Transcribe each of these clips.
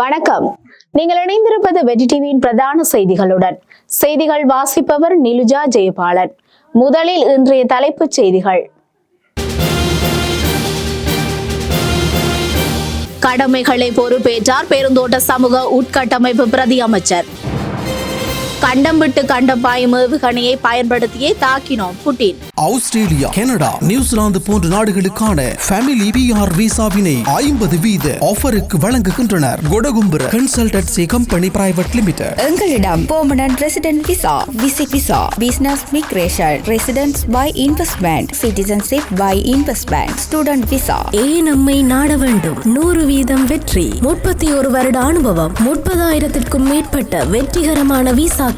வணக்கம். நீங்கள் இணைந்திருப்பது வெஜி டிவியின் பிரதான செய்திகளுடன். செய்திகள் வாசிப்பவர் நிலுஜா ஜெயபாலன். முதலில் இன்றைய தலைப்புச் செய்திகள். கடமைகளை பொறுப்பேற்றார் பெருந்தோட்ட சமூக உட்கட்டமைப்பு பிரதி அமைச்சர். கண்டம் விட்டு கண்டம் பாயும் ஏவுகணையை பயன்படுத்தியே தாக்கினோம் Putin. Australia Canada New Zealand போன்ற நாடுகளுக்கான ஃபேமிலி பிஆர் விசாவினை ஐம்பது வீத ஆஃபருக்கு வழங்குகின்றனர். Kodagumbura consultancy company private limited எங்களிடம் permanent resident visa visit visa business migration residence by investment citizenship by investment student visa ஏன் நம்மை நாட வேண்டும்? நூறு வீதம் வெற்றி முப்பத்தி ஒரு வருட அனுபவம் முப்பதாயிரத்திற்கும் மேற்பட்ட வெற்றிகரமான விசாக்கள்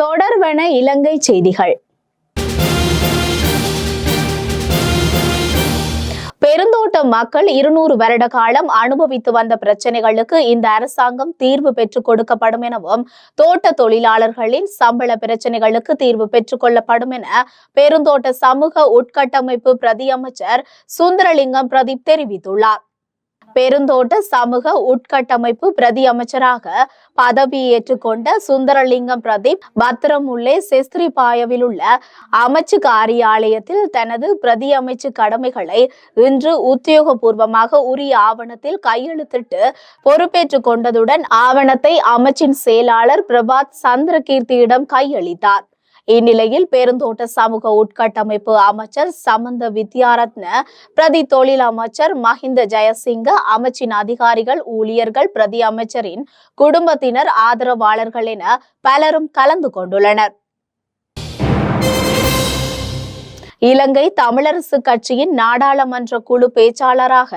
தொடர்வன இலங்கை செய்திகள். பெருந்தோட்ட மக்கள் இருநூறு வருட காலம் அனுபவித்து வந்த பிரச்சனைகளுக்கு இந்த அரசாங்கம் தீர்வு பெற்றுக் கொடுக்கப்படும் எனவும் தோட்ட தொழிலாளர்களின் சம்பள பிரச்சனைகளுக்கு தீர்வு பெற்றுக் கொள்ளப்படும் என பெருந்தோட்ட சமூக உட்கட்டமைப்பு பிரதி அமைச்சர் சுந்தரலிங்கம் பிரதீப் தெரிவித்துள்ளார். பெருந்தோட்ட சமூக உட்கட்டமைப்பு பிரதி அமைச்சராக பதவியேற்றுக் கொண்ட சுந்தரலிங்கம் பிரதீப் பத்திரமுல்லே செஸ்திரிபாயவில் உள்ள அமைச்சு காரியாலயத்தில் தனது பிரதி அமைச்சு கடமைகளை இன்று உத்தியோகபூர்வமாக உரிய ஆவணத்தில் கையெழுத்திட்டு பொறுப்பேற்றுக் கொண்டதுடன் ஆவணத்தை அமைச்சின் செயலாளர் பிரபாத் சந்திரகீர்த்தியிடம் கையளித்தார். இந்நிலையில் பெருந்தோட்ட சமூக உட்கட்டமைப்பு அமைச்சர் சமந்த வித்யாரத்ன பிரதி தொழில் அமைச்சர் மஹிந்த ஜெயசிங்க அமைச்சின் அதிகாரிகள் ஊழியர்கள் பிரதி அமைச்சரின் குடும்பத்தினர் ஆதரவாளர்கள் என பலரும் கலந்து கொண்டுள்ளனர். இலங்கை தமிழரசு கட்சியின் நாடாளுமன்ற குழு பேச்சாளராக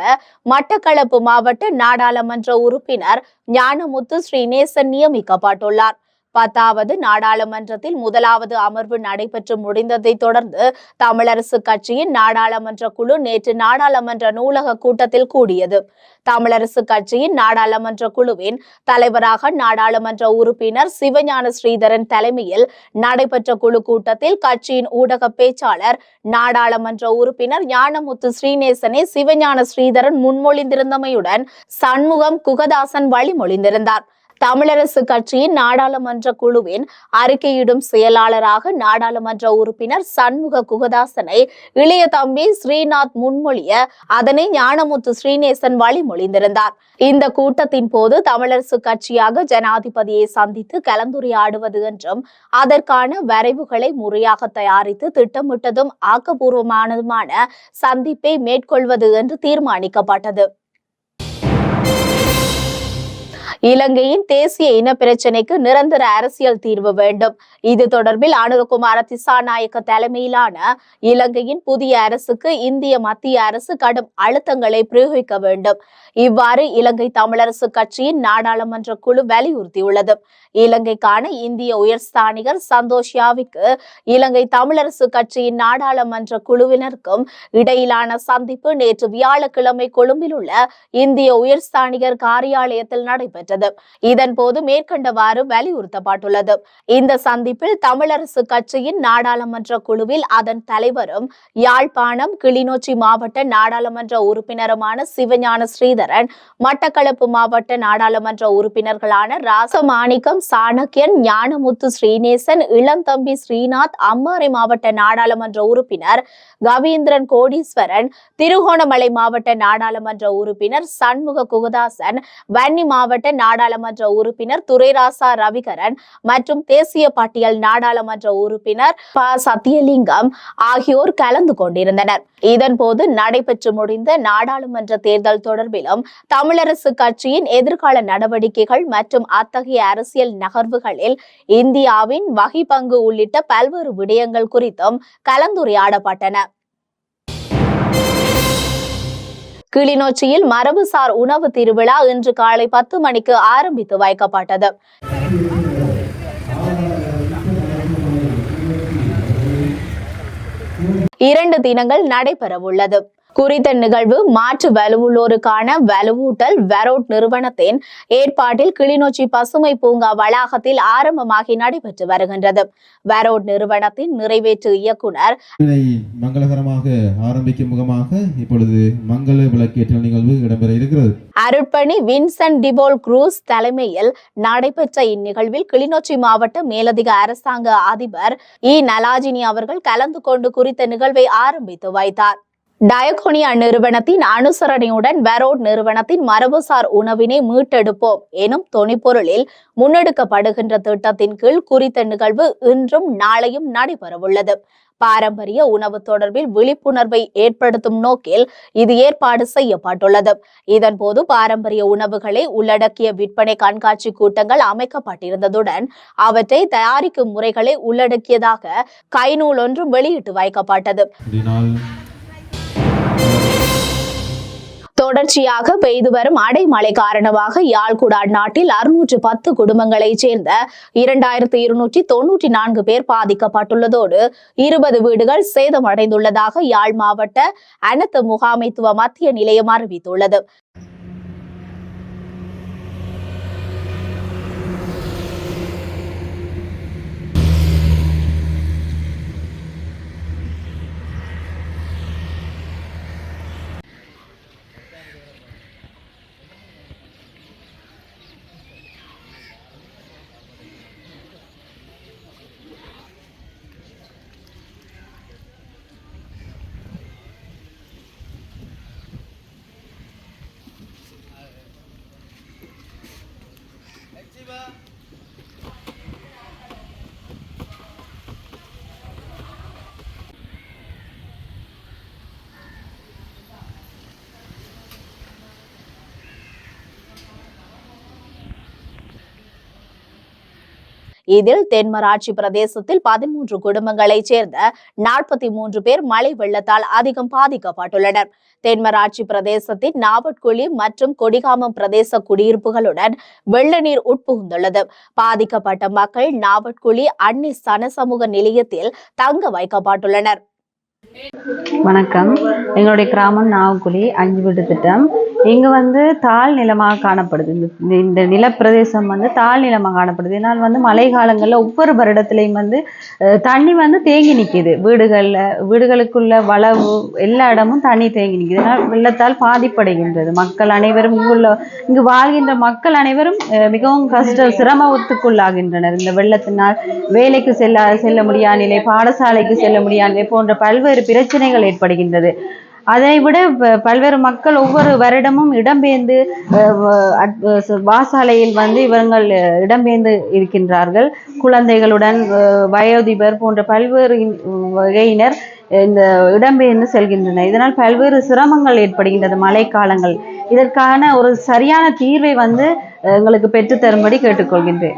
மட்டக்களப்பு மாவட்ட நாடாளுமன்ற உறுப்பினர் ஞானமுத்து ஸ்ரீநேசன் நியமிக்கப்பட்டுள்ளார். பத்தாவது நாடாளுமன்றத்தில் முதலாவது அமர்வு நடைபெற்று முடிந்ததை தொடர்ந்து தமிழரசு கட்சியின் நாடாளுமன்ற குழு நேற்று நாடாளுமன்ற நூலக கூட்டத்தில் கூடியது. தமிழரசு கட்சியின் நாடாளுமன்ற குழுவின் தலைவராக நாடாளுமன்ற உறுப்பினர் சிவஞான ஸ்ரீதரன் தலைமையில் நடைபெற்ற குழு கூட்டத்தில் கட்சியின் ஊடக பேச்சாளர் நாடாளுமன்ற உறுப்பினர் ஞானமுத்து ஸ்ரீநேசனை சிவஞான ஸ்ரீதரன் முன்மொழிந்திருந்தமையுடன் சண்முகம் குகதாசன் வழிமொழிந்திருந்தார். தமிழரசு கட்சியின் நாடாளுமன்ற குழுவின் அறிக்கையிடும் செயலாளராக நாடாளுமன்ற உறுப்பினர் சண்முக குகதாசனை இளைய தம்பி ஸ்ரீநாத் முன்மொழிய அதனை ஞானமுத்து ஸ்ரீநேசன் வழிமொழிந்திருந்தார். இந்த கூட்டத்தின் போது தமிழரசு கட்சியாக ஜனாதிபதியை சந்தித்து கலந்துரையாடுவது என்றும் அதற்கான வரைவுகளை முறையாக தயாரித்து திட்டமிட்டதும் ஆக்கப்பூர்வமானதுமான சந்திப்பை மேற்கொள்வது என்று தீர்மானிக்கப்பட்டது. இலங்கையின் தேசிய இன பிரச்சினைக்கு நிரந்தர அரசியல் தீர்வு வேண்டும். இது தொடர்பில் அனுரகுமார திசாநாயக்க தலைமையிலான இலங்கையின் புதிய அரசுக்கு இந்திய மத்திய அரசு கடும் அழுத்தங்களை பிரயோகிக்க வேண்டும். இவ்வாறு இலங்கை தமிழரசு கட்சியின் நாடாளுமன்ற குழு வலியுறுத்தியுள்ளது. இலங்கைக்கான இந்திய உயர்ஸ்தானிகர் சந்தோஷ் யாவிக்கு இலங்கை தமிழரசு கட்சியின் நாடாளுமன்ற குழுவினருக்கும் இடையிலான சந்திப்பு நேற்று வியாழக்கிழமை கொழும்பில் உள்ள இந்திய உயர்ஸ்தானிகர் காரியாலயத்தில் நடைபெற்றது. இதன் போது மேற்கண்டவாறு வலியுறுத்தப்பட்டுள்ளது. இந்த சந்திப்பில் தமிழரசு கட்சியின் நாடாளுமன்ற குழுவில் அதன் தலைவரும் யாழ்ப்பாணம் கிளிநொச்சி மாவட்ட நாடாளுமன்ற உறுப்பினருமான சிவஞான ஸ்ரீதரன் மட்டக்களப்பு மாவட்ட நாடாளுமன்ற உறுப்பினர்களான ராசமாணிக்கம் சாணக்கியன் ஞானமுத்து ஸ்ரீநேசன் இளந்தம்பி ஸ்ரீநாத் அம்மாறை மாவட்ட நாடாளுமன்ற உறுப்பினர் கவீந்திரன் கோடீஸ்வரன் திருகோணமலை மாவட்ட நாடாளுமன்ற உறுப்பினர் சண்முக குகதாசன் வன்னி மாவட்ட நாடாளுமன்ற உறுப்பினர் துரைராசா ரவிகரன் மற்றும் தேசிய பட்டியல் நாடாளுமன்ற உறுப்பினர் ப. சத்தியலிங்கம் ஆகியோர் கலந்து கொண்டிருந்தனர். இதன்போது நடைபெற்று முடிந்த நாடாளுமன்ற தேர்தல் தொடர்பிலும் தமிழரசு கட்சியின் எதிர்கால நடவடிக்கைகள் மற்றும் அத்தகைய அரசியல் நகர்வுகளில் இந்தியாவின் வகை பங்கு உள்ளிட்ட பல்வேறு விடயங்கள் குறித்தும் கலந்துரையாடப்பட்டன. கிளிநொச்சியில் மரபுசார் உணவு திருவிழா இன்று காலை பத்து மணிக்கு ஆரம்பித்து வைக்கப்பட்டது. இரண்டு தினங்கள் நடைபெறவுள்ளது. குறித்த நிகழ்வு மாற்று வலுவுள்ளோருக்கான வலுவூட்டல் வெரோட் நிறுவனத்தின் ஏற்பாட்டில் கிளிநொச்சி பசுமை பூங்கா வளாகத்தில் ஆரம்பமாகி நடைபெற்று வருகின்றது. வெரோட் நிறுவனத்தின் நிறைவேற்று இயக்குனர் மங்களகரமாக ஆரம்பிக்கும் முகமாக இப்பொழுது மங்கள விளக்கேற்றல் நிகழ்வு இடம்பெற இருக்கிறது. அருட்பணி வின்சென்ட் டிபோல் குரூஸ் தலைமையில் நடைபெற்ற இந்நிகழ்வில் கிளிநொச்சி மாவட்ட மேலதிக அரசாங்க அதிபர் இ நலாஜினி அவர்கள் கலந்து கொண்டு குறித்த நிகழ்வை ஆரம்பித்து வைத்தார். டயகோனியா நிறுவனத்தின் அனுசரணையுடன் வெரோட் நிறுவனத்தின் மரபுசார் உணவினை மீட்டெடுப்போம் எனும் தொனிப்பொருளில் முன்னெடுக்கப்படுகின்ற திட்டத்தின் கீழ் குறித்த நிகழ்வு இன்றும் நாளையும் நடைபெறவுள்ளது. பாரம்பரிய உணவு தொடர்பில் விழிப்புணர்வை ஏற்படுத்தும் நோக்கில் இது ஏற்பாடு செய்யப்பட்டுள்ளது. இதன்போது பாரம்பரிய உணவுகளை உள்ளடக்கிய விற்பனை கண்காட்சி கூட்டங்கள் அமைக்கப்பட்டிருந்ததுடன் அவற்றை தயாரிக்கும் முறைகளை உள்ளடக்கியதாக கைநூல் ஒன்றும் வெளியிட்டு வைக்கப்பட்டது. தொடர்ச்சியாக பெய்து வரும் அடைமழை காரணமாக யாழ்குடாட் நாட்டில் அறுநூற்று பத்து குடும்பங்களைச் சேர்ந்த இரண்டாயிரத்தி இருநூற்றி தொன்னூற்றி நான்கு பேர் பாதிக்கப்பட்டுள்ளதோடு இருபது வீடுகள் சேதமடைந்துள்ளதாக யாழ் மாவட்ட அனர்த்த முகாமைத்துவ மத்திய நிலையம் அறிவித்துள்ளது. இதில் தென்மராட்சி பிரதேசத்தில் பதிமூன்று குடும்பங்களைச் சேர்ந்த நாற்பத்தி மூன்று பேர் மழை வெள்ளத்தால் அதிகம் பாதிக்கப்பட்டுள்ளனர். தென்மராட்சி பிரதேசத்தின் நாவட்குழி மற்றும் கொடிகாமம் பிரதேச குடியிருப்புகளுடன் வெள்ள நீர் உட்புகுந்துள்ளது. பாதிக்கப்பட்ட மக்கள் நாவட்குழி அன்னி சனசமூக நிலையத்தில் தங்க வைக்கப்பட்டுள்ளனர். வணக்கம். எங்களுடைய கிராமம் நாவக்குழி அஞ்சு வீட்டு திட்டம். இங்கே வந்து தாழ் நிலமாக காணப்படுது. இந்த இந்த நிலப்பிரதேசம் வந்து தாழ் நிலமாக காணப்படுது. இதனால் வந்து மழை காலங்களில் ஒவ்வொரு வருடத்துலையும் வந்து தண்ணி வந்து தேங்கி நிற்கிது வீடுகளில் வீடுகளுக்குள்ள வளவு எல்லா இடமும் தண்ணி தேங்கி நிற்கிது இதனால் வெள்ளத்தால் பாதிப்படைகின்றது. மக்கள் அனைவரும் இங்குள்ள இங்கு வாழ்கின்ற மக்கள் அனைவரும் மிகவும் கஷ்ட சிரமத்துக்குள்ளாகின்றனர் இந்த வெள்ளத்தினால் வேலைக்கு செல்ல செல்ல முடியாத நிலை பாடசாலைக்கு செல்ல முடியாத நிலை போன்ற பல்வேறு பிரச்சனைகள் ஏற்படுகின்றது. அதை விட பல்வேறு மக்கள் ஒவ்வொரு வருடமும் இடம்பெயர்ந்து வாசாலையில் வந்து இவர்கள் இடம்பெயர்ந்து இருக்கின்றார்கள். குழந்தைகளுடன் வயோதிபர் போன்ற பல்வேறு வகையினர் இந்த இடம்பெயர்ந்து செல்கின்றனர். இதனால் பல்வேறு சிரமங்கள் ஏற்படுகின்றது மழைக்காலங்கள். இதற்கான ஒரு சரியான தீர்வை வந்து எங்களுக்கு பெற்றுத்தரும்படி கேட்டுக்கொள்கின்றேன்.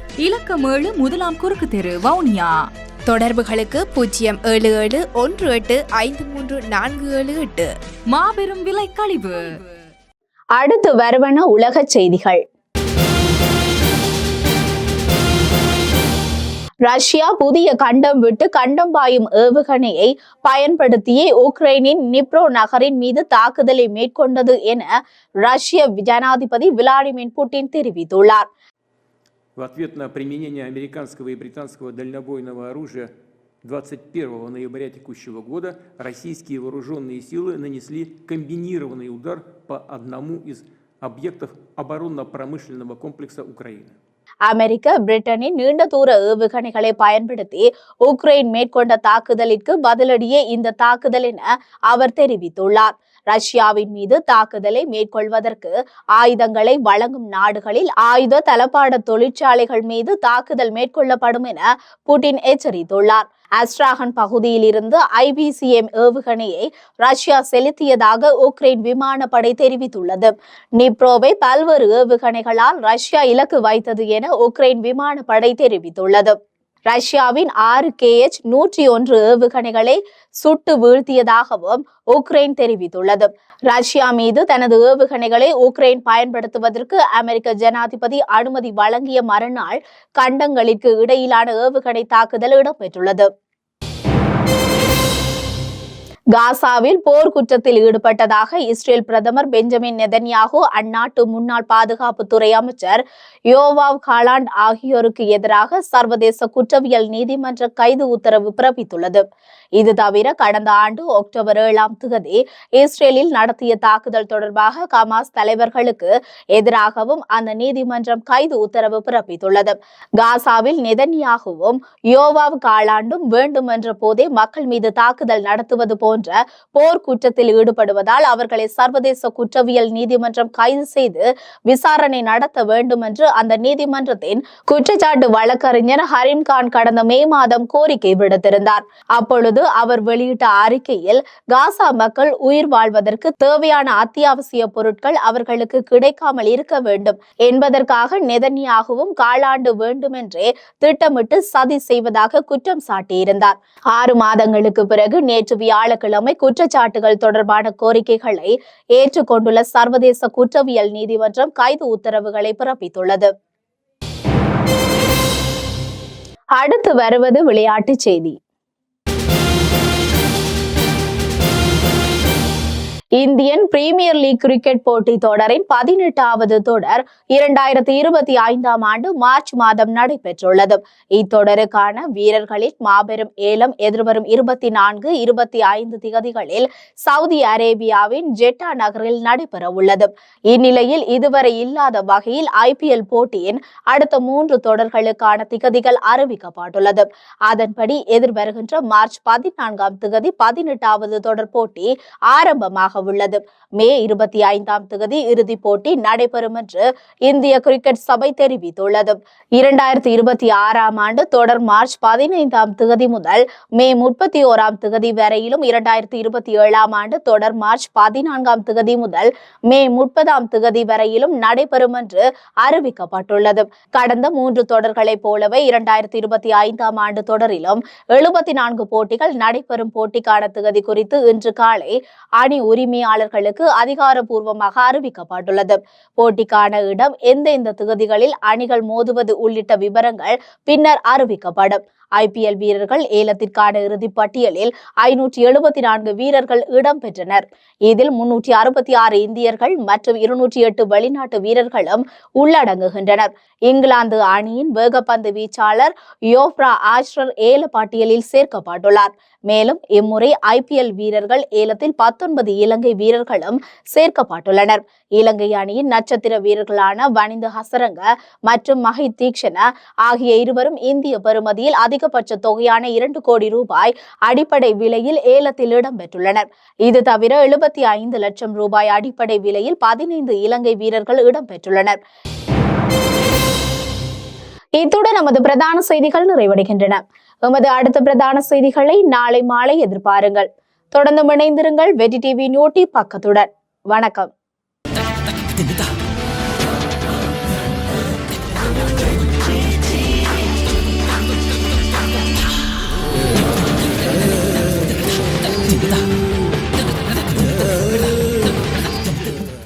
இலக்கம் ஏழு முதலாம் குறுக்கு தெரு வவுனியா. தொடர்புகளுக்கு பூஜ்ஜியம் ஏழு ஏழு ஒன்று எட்டு ஐந்து மூன்று நான்கு ஏழு எட்டு. மாபெரும் விலை கழிவு. அடுத்து வருவன உலகச் செய்திகள். ரஷ்யா புதிய கண்டம் விட்டு கண்டம் பாயும் ஏவுகணையை பயன்படுத்தியே உக்ரைனின் நிப்ரோ நகரின் மீது தாக்குதலை மேற்கொண்டது என ரஷ்ய ஜனாதிபதி விளாடிமிர் புட்டின் தெரிவித்துள்ளார். В ответ на применение американского и британского дальнобойного оружия 21 ноября текущего года российские вооруженные силы нанесли комбинированный удар по одному из объектов оборонно-промышленного комплекса Украины. அமெரிக்க பிரிட்டனின் நீண்ட தூர ஏவுகணைகளை பயன்படுத்தி உக்ரைன் மேற்கொண்ட தாக்குதலிற்கு பதிலடியே இந்த தாக்குதல் என அவர் தெரிவித்துள்ளார். ரஷ்யாவின் மீது தாக்குதலை மேற்கொள்வதற்கு ஆயுதங்களை வழங்கும் நாடுகளில் ஆயுத தளபாட தொழிற்சாலைகள் மீது தாக்குதல் மேற்கொள்ளப்படும் என புட்டின் எச்சரித்துள்ளார். அஸ்ட்ராகன் பகுதியில் இருந்து ஐபிசிஎம் ஏவுகணையை ரஷ்யா செலுத்தியதாக உக்ரைன் விமானப்படை தெரிவித்துள்ளது. நிப்ரோவை பல்வேறு ஏவுகணைகளால் ரஷ்யா இலக்கு வைத்தது என உக்ரைன் விமானப்படை தெரிவித்துள்ளது. ரஷ்யாவின் ஆறு கேஎச் நூற்றி ஒன்று ஏவுகணைகளை சுட்டு வீழ்த்தியதாகவும் உக்ரைன் தெரிவித்துள்ளது. ரஷ்யா மீது தனது ஏவுகணைகளை உக்ரைன் பயன்படுத்துவதற்கு அமெரிக்க ஜனாதிபதி அனுமதி வழங்கிய மறுநாள் கண்டங்களுக்கு இடையிலான ஏவுகணை தாக்குதல் இடம்பெற்றுள்ளது. காசாவில் போர் குற்றத்தில் ஈடுபட்டதாக இஸ்ரேல் பிரதமர் பெஞ்சமின் நெதன்யாகு அந்நாட்டு முன்னாள் பாதுகாப்புத்துறை அமைச்சர் யோவாவ் காலாண்ட் ஆகியோருக்கு எதிராக சர்வதேச குற்றவியல் நீதிமன்ற கைது உத்தரவு பிறப்பித்துள்ளது. இது தவிர கடந்த ஆண்டு அக்டோபர் ஏழாம் தேதி இஸ்ரேலில் நடத்திய தாக்குதல் தொடர்பாக கமாஸ் தலைவர்களுக்கு எதிராகவும் அந்த நீதிமன்றம் கைது உத்தரவு பிறப்பித்துள்ளது. காசாவில் நெதன்யாகுவும் யோவாவ் காலாண்டும் வேண்டுமென்ற போதே மக்கள் மீது தாக்குதல் நடத்துவது போன்ற போர் குற்றத்தில் ஈடுபடுவதால் அவர்களை சர்வதேச குற்றவியல் நீதிமன்றம் கைது செய்து விசாரணை நடத்த வேண்டும் என்று அந்த நீதிமன்றத்தின் குற்றச்சாட்டு வழக்கறிஞர் ஹரீம்கான் கடந்த மே மாதம் கோரிக்கை விடுத்திருந்தார். அப்பொழுது அவர் வெளியிட்ட அறிக்கையில் காசா மக்கள் உயிர் வாழ்வதற்கு தேவையான அத்தியாவசிய பொருட்கள் அவர்களுக்கு கிடைக்காமல் இருக்க வேண்டும். என்பதற்காக நெதன்யாகவும் காலாண்டு வேண்டுமென்றே திட்டமிட்டு சதி செய்வதாக குற்றம் சாட்டியிருந்தார். ஆறு மாதங்களுக்கு பிறகு நேற்று வியாழ வியாழக்கிழமை குற்றச்சாட்டுகள் தொடர்பான கோரிக்கைகளை ஏற்றுக்கொண்டுள்ள சர்வதேச குற்றவியல் நீதிமன்றம் கைது உத்தரவுகளை பிறப்பித்துள்ளது. அடுத்து வருவது விளையாட்டுச் செய்தி. இந்தியன் பிரீமியர் லீக் கிரிக்கெட் போட்டி தொடரின் பதினெட்டாவது தொடர் இரண்டாயிரத்தி இருபத்தி ஐந்தாம் ஆண்டு மார்ச் மாதம் நடைபெற்றுள்ளது. இத்தொடருக்கான வீரர்களின் மாபெரும் ஏலம் எதிர்வரும் இருபத்தி நான்கு இருபத்தி ஐந்து திகதிகளில் சவுதி அரேபியாவின் ஜெட்டா நகரில் நடைபெற உள்ளது இந்நிலையில் இதுவரை இல்லாத வகையில் ஐபிஎல் போட்டியின் அடுத்த மூன்று தொடர்களுக்கான திகதிகள் அறிவிக்கப்பட்டுள்ளது. அதன்படி எதிர்வருகின்ற மார்ச் பதினான்காம் திகதி பதினெட்டாவது தொடர் போட்டி ஆரம்பமாக உள்ளது மே இருபத்தி ஐந்தாம் தேதி இறுதிப் போட்டி நடைபெறும் என்று இந்திய கிரிக்கெட் சபை தெரிவித்துள்ளது. இரண்டாயிரத்தி இருபத்தி ஆறாம் ஆண்டு தொடர் மார்ச் பதினைந்தாம் தேதி முதல் மே முப்பத்தி ஓராம் தேதி வரையிலும் இரண்டாயிரத்தி இருபத்தி ஏழாம் ஆண்டு தொடர் மார்ச் பதினான்காம் தேதி முதல் மே முப்பதாம் தேதி வரையிலும் நடைபெறும் என்று அறிவிக்கப்பட்டுள்ளது. கடந்த மூன்று தொடர்களைப் போலவே இரண்டாயிரத்தி இருபத்தி ஐந்தாம் ஆண்டு தொடரிலும் எழுபத்தி நான்கு போட்டிகள் நடைபெறும் போட்டிக்கான தேதி குறித்து இன்று காலை அணி உரிமை உரிமையாளர்களுக்கு அதிகாரப்பூர்வமாக அறிவிக்கப்பட்டுள்ளது. போட்டிக்கான இடம் எந்தெந்த தொகுதிகளில் அணிகள் மோதுவது உள்ளிட்ட விவரங்கள் பின்னர் அறிவிக்கப்படும். ஐபிஎல் வீரர்கள் ஏலத்திற்கான இறுதிப் பட்டியலில் ஐநூற்றி எழுபத்தி நான்கு வீரர்கள் இடம்பெற்றனர். இதில் முன்னூற்றி அறுபத்தி ஆறு இந்தியர்கள் மற்றும் இருநூற்றி எட்டு வெளிநாட்டு வீரர்களும் உள்ளடங்குகின்றனர். இங்கிலாந்து அணியின் வேகப்பந்து வீச்சாளர் யோப்ரா ஆஷ்ரர் ஏல பட்டியலில் சேர்க்கப்பட்டுள்ளார். மேலும் இம்முறை ஐபிஎல் வீரர்கள் ஏலத்தில் பத்தொன்பது இலங்கை வீரர்களும் சேர்க்கப்பட்டுள்ளனர். இலங்கை அணியின் நட்சத்திர வீரர்களான வனிந்து ஹசரங்க மற்றும் மஹித் தீக்ஷண ஆகிய இருவரும் இந்திய பெறுமதியில் அதிகபட்ச தொகையான இரண்டு கோடி ரூபாய் அடிப்படை விலையில் ஏலத்தில் இடம்பெற்றுள்ளனர் இது தவிர எழுபத்தி ஐந்து லட்சம் ரூபாய் அடிப்படை விலையில் பதினைந்து இலங்கை வீரர்கள் இடம்பெற்றுள்ளனர் இத்துடன் நமது பிரதான செய்திகள் நிறைவடைகின்றன. எமது அடுத்த பிரதான செய்திகளை நாளை மாலை எதிர்பாருங்கள். தொடர்ந்து இணைந்திருங்கள் வெற்றி டிவி நியூட்டி பக்கத்துடன். வணக்கம். 것이다.